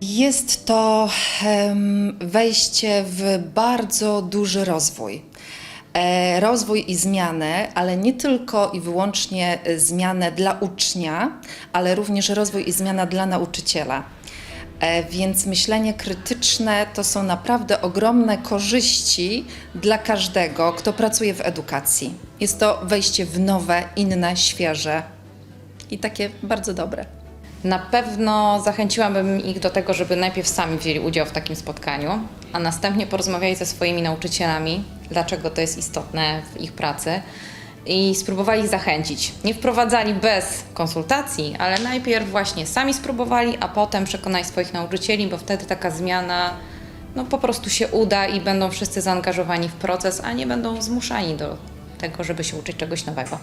Jest to wejście w bardzo duży rozwój. E, rozwój i zmianę, ale nie tylko i wyłącznie e, zmianę dla ucznia, ale również rozwój i zmiana dla nauczyciela. E, Więc myślenie krytyczne to są naprawdę ogromne korzyści dla każdego, kto pracuje w edukacji. Jest to wejście w nowe, inne, świeże i takie bardzo dobre. Na pewno zachęciłabym ich do tego, żeby najpierw sami wzięli udział w takim spotkaniu, a następnie porozmawiali ze swoimi nauczycielami, dlaczego to jest istotne w ich pracy i spróbowali ich zachęcić. Nie wprowadzali bez konsultacji, ale najpierw właśnie sami spróbowali, a potem przekonali swoich nauczycieli, bo wtedy taka zmiana no, po prostu się uda i będą wszyscy zaangażowani w proces, a nie będą zmuszani do tego, żeby się uczyć czegoś nowego.